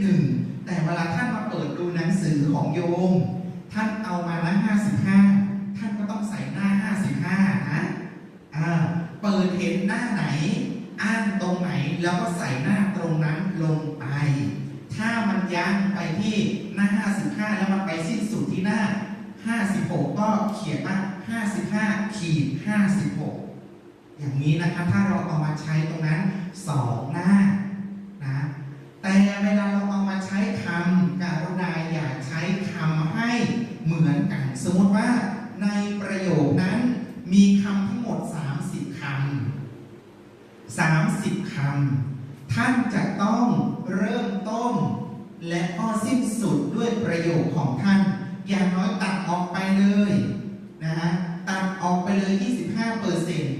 หนึ่งแต่เวลาท่านมาเปิดดูหนังสือของโยม ท่านเอามาละห้าสิบห้าท่านก็ต้องใส่หน้าห้าสิบห้านะอ่าเปิดเห็นหน้าไหนอ้างตรงไหนแล้วก็ใส่หน้าตรงนั้นลงไป ถ้ามันยั้งไปที่หน้า55แล้วมันไปสิ้นสุดที่หน้า56ก็เขียนว่า55ขีด56อย่างนี้นะคะถ้าเราเอามาใช้ตรงนั้น2หน้านะ แต่เวลาเราเอามาใช้คำการุณาอย่าใช้คำให้เหมือนกัน สมมติว่าในประโยคนั้นมีคำทั้งหมด 30 คำ 30 คำ ท่านจะต้องเริ่มต้น และก็สิ้นสุดด้วยประโยคของท่าน อย่างน้อยตัดออกไปเลยนะฮะตัดออกไปเลย 25เปอร์เซ็นต์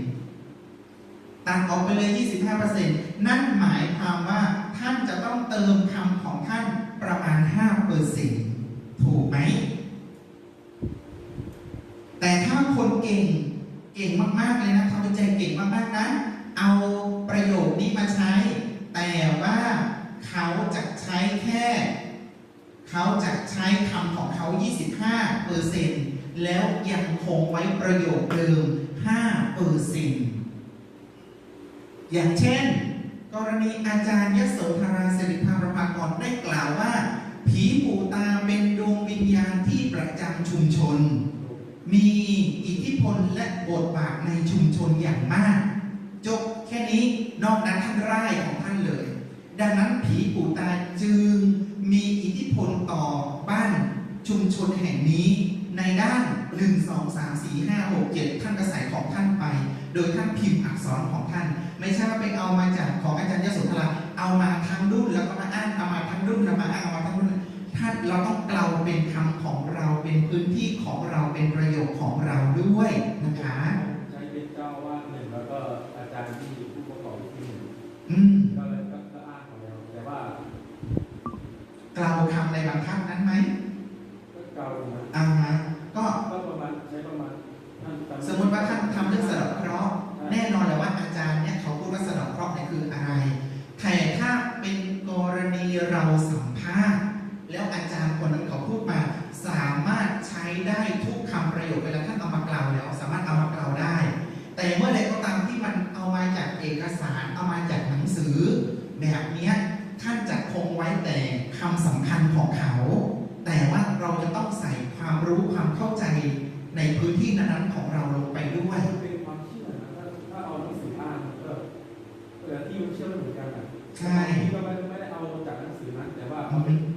ตัดออกไปเลย 25เปอร์เซ็นต์นั่นหมายความว่าท่านจะต้องเติมคำของท่านประมาณ5เปอร์เซ็นต์ถูกไหม แต่ถ้าคน เก่ง เก่งมากๆเลยนะทำวิจัยเก่งมากๆนะ เอาประโยคนี้มาใช้ แต่ว่าเขาจะใช้แค่ เขาจะใช้คำของเขา 25เปอร์เซ็นต์แล้วยังคงไว้ประโยคเดิม5เปอร์เซ็นต์อย่างเช่น กรณีอาจารย์ยโสธราสิริพาประภากรได้กล่าวว่า ผีปู่ตาเป็นดวงวิญญาณที่ประจำชุมชน มีอิทธิพลและบทบาทในชุมชนอย่างมาก จบแค่นี้นอกนั้นท่านร่ายของท่านเลย ดังนั้นผีปู่ตาจึงมีอิทธิพลต่อบ้านชุมชนแห่งนี้ในด้าน 1 2 3 4 5 6 7 ท่านกระสายของท่านไป โดยท่านพิมพ์อักษรของท่าน ไม่ใช่ว่าไปเอามาจากของอาจารย์ยโสธราเอามาทั้งรุ่นแล้วก็มาอ้างเอามาทั้งรุ่นแล้วมาอ้างเอามาทั้งรุ่นถ้านเราต้องเกลาเป็นคำของเราเป็นพื้นที่ ของเราด้วยนะคะใช้เป็นเจ้าอาวาดหนึ่งแล้วก็อาจารย์ที่ผู้ประกอบพิธีหนึ่งอืมก็เลยก็ก็อ้างของเราแต่ว่าเกลาคำในบางคำนั้นไหมก็เก่าอยู่นะอ่าฮะก็ก็ประมาณใช้ประมาณท่านจำสมมติว่าท่าน ลาท่านเอามากล่าวแล้วสามารถเอามากล่าวได้ แต่เมื่อใดก็ตามที่มันเอามาจากเอกสารเอามาจากหนังสือ แบบเนี้ยท่านจะคงไว้แต่คำสำคัญของเขา แต่ว่าเราจะต้องใส่ความรู้ความเข้าใจในพื้นที่นั้นๆของเราลงไปด้วยมันเป็นความเชื่อนะถ้าถ้าเอาหนังสืออ่านก็เออที่มันเชื่อไม่เหมือนกันอะใช่ที่ก็ไม่ไม่ได้เอาจากหนังสือนั้นแต่ว่าอืม